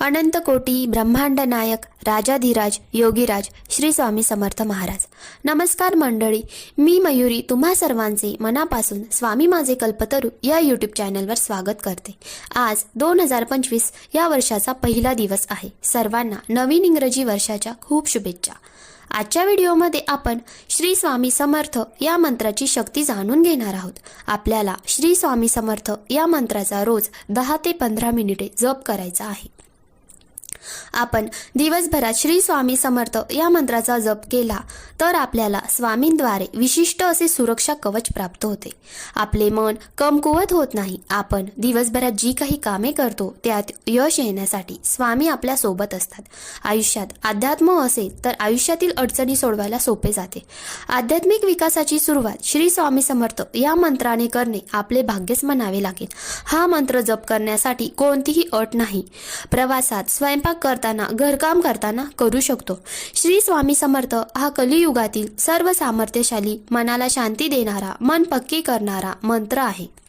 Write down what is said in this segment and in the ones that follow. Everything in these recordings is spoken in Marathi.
अनंत कोटी ब्रह्मांड नायक राजाधिराज योगीराज श्री स्वामी समर्थ महाराज नमस्कार मंडळी मी मयुरी तुम्हा सर्वांचे मनापासून स्वामी माझे कल्पतरू या यूट्यूब चॅनलवर स्वागत करते आज दोन हजार पंचवीस या वर्षाचा पहिला दिवस आहे सर्वांना नवीन इंग्रजी वर्षाच्या खूप शुभेच्छा आजच्या व्हिडिओमध्ये आपण श्री स्वामी समर्थ या मंत्राची शक्ती जाणून घेणार आहोत आपल्याला श्री स्वामी समर्थ या मंत्राचा रोज दहा ते पंधरा मिनिटे जप करायचा आहे आपण दिवसभरात श्री स्वामी समर्थ या मंत्राचा जप केला तर आपल्याला स्वामींद्वारे विशिष्ट असे सुरक्षा कवच प्राप्त होते. आपले मन कमकुवत होत नाही. आपण दिवसभरात जी काही कामे करतो त्यात यश येण्यासाठी स्वामी आपल्यासोबत असतात. आयुष्यात अध्यात्म असेल तर आयुष्यातील अडचणी सोडवायला सोपे जाते. आध्यात्मिक विकासाची सुरुवात श्री स्वामी समर्थ या मंत्राने करणे आपले भाग्यच म्हणावे लागेल. हा मंत्र जप करण्यासाठी कोणतीही अट नाही. प्रवासात स्वयंपाक करताना घरकाम करताना करू शकतो. श्री स्वामी समर्थ हा कलियुगातील सर्व सामर्थ्यशाली मनाला शांती देणारा मन पक्की करणारा मंत्र आहे.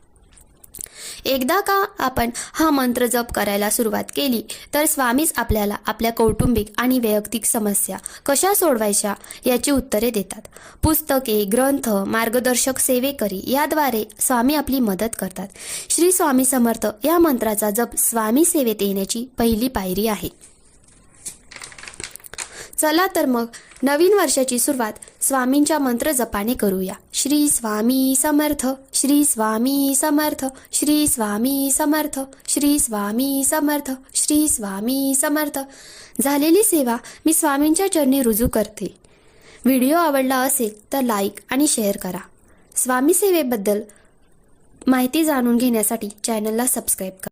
एकदा का आपण हा मंत्र जप करायला सुरुवात केली तर स्वामीच आपल्याला आपल्या कौटुंबिक आणि वैयक्तिक समस्या कशा सोडवायच्या याची उत्तरे देतात. पुस्तके ग्रंथ मार्गदर्शक सेवेकरी याद्वारे स्वामी आपली मदत करतात. श्री स्वामी समर्थ या मंत्राचा जप स्वामी सेवेत येण्याची पहिली पायरी आहे. चला तर मग नवीन वर्षाची सुरुवात स्वामींच्या मंत्र जपाने करूया. श्री स्वामी समर्थ श्री स्वामी समर्थ श्री स्वामी समर्थ श्री स्वामी समर्थ श्री स्वामी समर्थ. झालेली सेवा मी स्वामींच्या चरणी रुजू करते. व्हिडिओ आवडला असेल तर लाईक आणि शेअर करा. स्वामी सेवेबद्दल माहिती जाणून घेण्यासाठी चॅनलला सबस्क्राईब करा.